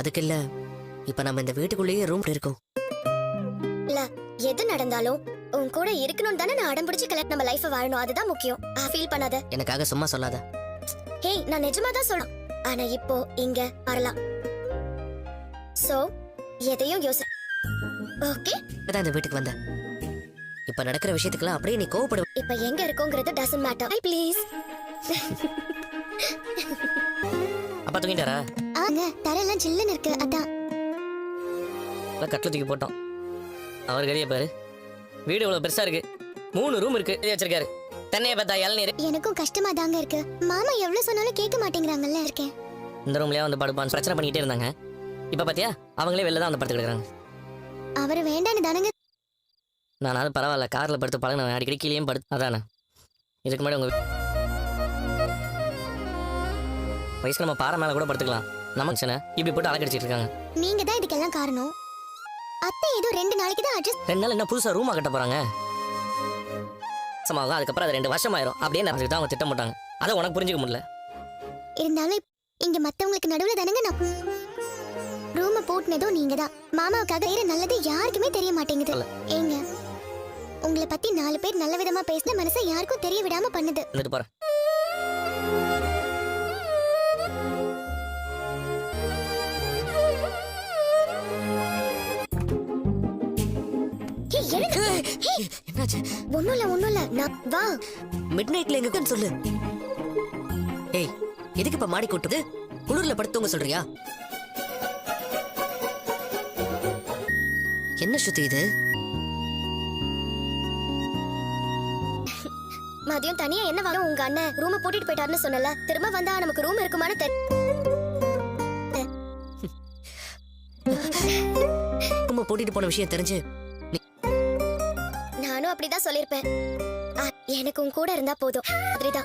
அதுக்கு இல்ல இப்ப நம்ம இந்த வீட்டுக்குள்ளேயே ரூம் இருக்கோம். இல்ல எது நடந்தாலும் உன் கூட இருக்கணும் தானே நான் அடம் பிடிச்சு கல்யாணம் நம்ம லைஃப் வாழணும். அதுதான் முக்கியம். ஃபீல் பண்ணாத. எனக்காக சும்மா சொல்லாத. ஹேய் நான் நிஜமா தான் சொல்றேன். ஆனா இப்போ இங்க வரலாம். சோ எதையும் யோசி ஓகே தான் இந்த வீட்டுக்கு வந்த இப்ப நடக்கிற விஷயத்துக்கெல்லாம் அப்படியே நீ கோவப்படு இப்ப எங்க இருக்கோங்கிறது டசன்ட் மேட்டர் ஐ ப்ளீஸ் அப்பா தூங்கிட்டாரா? ஆங்க தரெல்லாம் சில்லுன்னு இருக்கு அதான். இல்லை கட்டில் தூக்கி போட்டோம். அவர் கறிய பாரு. வீடு இவ்வளோ பெருசா இருக்கு. மூணு ரூம் இருக்கு. எழுதி வச்சிருக்காரு. தென்னையை பார்த்தா இளநீர். எனக்கும் கஷ்டமா தாங்க இருக்கு. மாமா எவ்வளவு சொன்னாலும் கேட்க மாட்டேங்கிறாங்கல்ல இருக்கேன். இந்த ரூம்லயே வந்து படுப்பான்னு பிரச்சனை பண்ணிக்கிட்டே இருந்தாங்க. இப்போ பார்த்தியா அவங்களே வெளில தான் வந்து படுத்து கிடக்குறாங்க அவர் வேண்டான்னு தானங்க நானாவது பரவாயில்ல. காரில் படுத்து பழகினேன் அடிக்கடி கீழேயும் படுத்து அதானே. இதுக்கு முன்னாடி உங்க வயசுக்கு நம்ம பாறை மேலே கூட படுத்துக்கலாம். நமக்கு சின்ன இப்படி போட்டு அலக்கடிச்சிட்டு இருக்காங்க நீங்க தான் இதுக்கெல்லாம் காரணம். அத்தை ஏதோ ரெண்டு நாளைக்கு தான் அட்ஜஸ்ட் ரெண்டு நாள் என்ன புதுசாக ரூமா கட்ட போறாங்க? மாசமாகும் அதுக்கப்புறம் அது ரெண்டு வருஷம் ஆயிரும் அப்படியே தான் அவங்க திட்டம் போட்டாங்க. அதை உனக்கு புரிஞ்சுக்க முடியல. இருந்தாலும் இங்க மத்தவங்களுக்கு நடுவுல தானங்க நான் ரூம போட்டுனதும் நீங்க தான். மாமாவுக்காக வேற நல்லது யாருக்குமே தெரிய மாட்டேங்குது. ஏங்க உங்களை பத்தி நாலு பேர் நல்ல விதமா பேசின மனசை யாருக்கும் தெரிய விடாம பண்ணுது. வந்துட்டு என்னாச்சு? ஒண்ணும் இல்ல ஒண்ணும் இல்ல நான் வா. மிட் நைட்ல எங்க சொல்லு. ஏய் எதுக்கு இப்ப மாடி கூட்டுது? குளிர்ல படுத்துங்க சொல்றியா? என்ன சுத்தி இது? மதியம் தனியா என்ன வாங்க உங்க அண்ணன்? ரூம பூட்டிட்டு போயிட்டாருன்னு சொன்னல திரும்ப வந்தா நமக்கு ரூம் இருக்குமான்னு தெரி நம்ம போட்டிட்டு போன விஷயம் தெரிஞ்சு அப்படிதான் சொல்லிருப்பேன். ஆ, எனக்கு உன் கூட இருந்தா போதும். மாதிரிதான்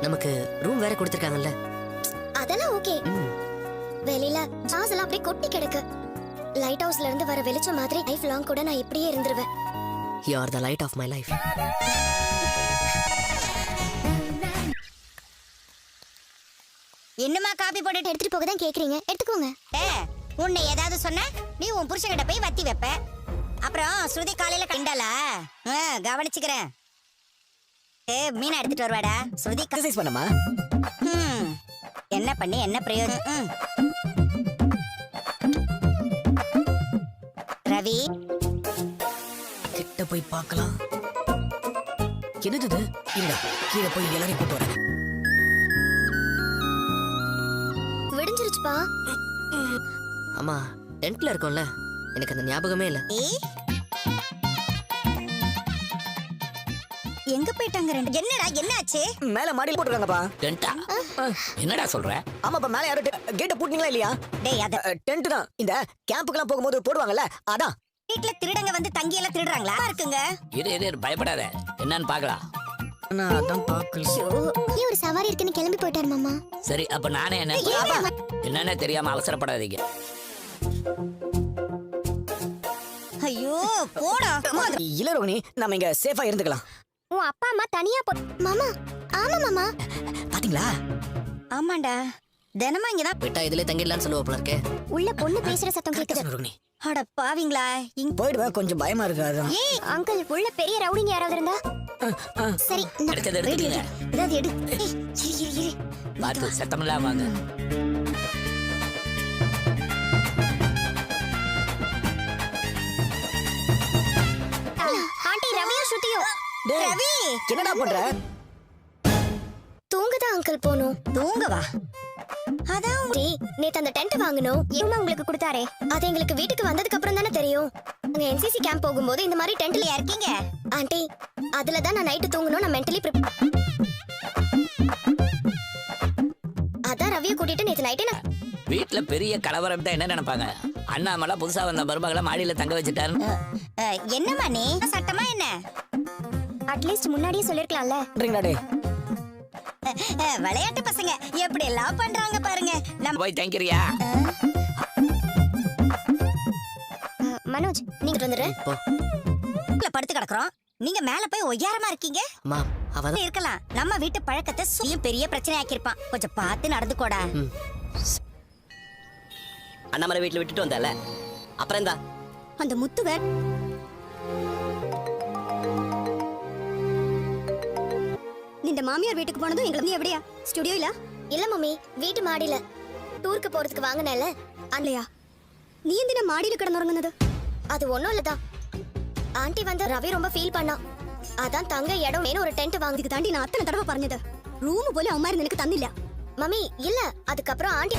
நமக்கு ரூம் வேற கொடுத்துருக்காங்கல்ல. அதெல்லாம் ஓகே. வெளியில ஜாஸ் எல்லாம் அப்படியே கொட்டி கிடக்கு. லைட் ஹவுஸ்ல இருந்து வர வெளிச்சம் மாதிரி லைஃப் லாங் கூட நான் இப்படியே இருந்துருவேன். You are the light of my life என்னம்மா காப்பி போட்டுட்டு எடுத்துட்டு போக தான் கேக்குறீங்க? எடுத்துக்கோங்க. ஏ, உன்னை ஏதாவது சொன்ன நீ உன் புருஷன்கிட்ட போய் வத்தி வைப்ப. அப்புறம் ஸ்ருதி காலையில கண்டாளா ஆ, கவனிச்சுக்கிறேன். ஏ மீனா எடுத்துட்டு வருவாடா? ஸ்ருதி க- எக்ஸசைஸ் பண்ணமா ஹம், என்ன பண்ணி என்ன பிரயோஜனம். ரவி? கிட்ட போய் பார்க்கலாம். என்னது இது? இல்ல கீழே போய் எல்லாரையும் கூட்டு வரேன். விடிஞ்சிருச்சுப்பா. ஆமா டென்ட்ல இருக்கோம்ல. எனக்கு அந்த ஞாபகமே இல்ல. எங்க போயிட்டாங்க ரெண்டு என்னடா என்னாச்சு? மேல மாடியில் போட்டுருக்காங்கப்பா. டென்ட்டா? என்னடா சொல்ற? ஆமாப்பா மேல யாரும் கேட்ட பூட்டிங்களா இல்லையா? டேய் அத டென்ட் தான். இந்த கேம்புக்கெல்லாம் போகும்போது போடுவாங்கல்ல அதான். வீட்ல திருடங்க வந்து தங்கி எல்லாம் திருடுறாங்களா இருக்குங்க? இரு இரு இரு, பயப்படாத. என்னன்னு பார்க்கலாம். நான் அதான் பார்க்கல. ஒரு சவாரி இருக்குன்னு கிளம்பி போயிட்டாரு மாமா? சரி அப்ப நானே என்ன? என்னன்னு தெரியாம அவசரப்படாதீங்க ஐயோ போடா. அம்மா, இல்ல ரோகிணி நம்ம இங்க சேஃபா இருந்துக்கலாம். உன் அப்பா அம்மா தனியா போ மாமா ஆமா மாமா. பாத்தீங்களா? ஆமாண்டா. தினமும் இங்கதான் விட்டா இதுல தங்கிடலாம்னு சொல்லுவா போல இருக்கே. உள்ள பொண்ணு பேசுற சத்தம் கேக்குது. ரோகிணி. அட பாவிங்களா இங்க போயிடுவேன் கொஞ்சம் பயமா இருக்கு அதான். ஏய் அங்கிள் உள்ள பெரிய ரவுடிங்க யாராவது இருந்தா? சரி எடுத்தது எடுத்துக்கீங்க ஏதாவது எடு. பார்த்து சத்தமில்லாம வாங்க. ரவி! என்னடா பண்ற? தூங்கதான் அங்கிள் போனோம் தூங்கவா? அதான் நேத்து அந்த டென்ட் வாங்கணும் இவங்க உங்களுக்கு கொடுத்தாரே? அது எங்களுக்கு வீட்டுக்கு வந்ததுக்கு அப்புறம் தானே தெரியும். அங்க என்சிசி கேம்ப் போகும்போது இந்த மாதிரி டென்ட்ல இல்லையா இருக்கீங்க? ஆண்டி அதுல தான் நான் நைட்டு தூங்கணும் நான் மென்டலி அதான் ரவியை கூட்டிட்டு நேத்து நைட்டே நான் வீட்ல பெரிய கலவரம் தான் என்ன நினைப்பாங்க? அண்ணாமலை புதுசா வந்த மருமகளை மாடியில தங்க வச்சுட்டாரு அஹ், என்னம்மா நீ? சட்டமா என்ன? அட்லீஸ்ட் முன்னாடியே சொல்லிருக்கலாம்ல. ட்ரிங்கடா விளையாட்டு பசங்க எப்படி எல்லாம் பண்றாங்க பாருங்க. நம்ம போய் தங்கிறியா? மனோஜ் நீங்க வந்துரு. படுத்து கிடக்குறோம். நீங்க மேல போய் ஒய்யாரமா இருக்கீங்க. இருக்கலாம். நம்ம வீட்டு பழக்கத்தை சுயம் பெரிய பிரச்சனை ஆக்கிருப்பான் கொஞ்சம் பார்த்து நடந்து கூட அண்ணாமலை வீட்டுல விட்டுட்டு வந்தால? அப்புறம் தான் அந்த முத்துவன் இந்த மாமியார் வீட்டுக்கு போனதும் எங்களை நீ எப்படியா? ஸ்டுடியோல இல்ல? மம்மி வீட்டு மாடியில. டூருக்கு போறதுக்கு வாங்கினல அல்லையா நீ எந்தின மாடியில கிடந்துறங்குனது? அது ஒண்ணும் இல்லதான். ஆண்டி வந்து ரவி ரொம்ப ஃபீல் பண்ணா அதான் தங்க இடம் வேணும் ஒரு டென்ட் வாங்குறதுக்கு தாண்டி நான் அத்தனை தடவை பறஞ்சது ரூம் போல அம்மா இருந்து எனக்கு தந்தில்ல. மம்மி இல்ல. அதுக்கப்புறம் ஆண்டி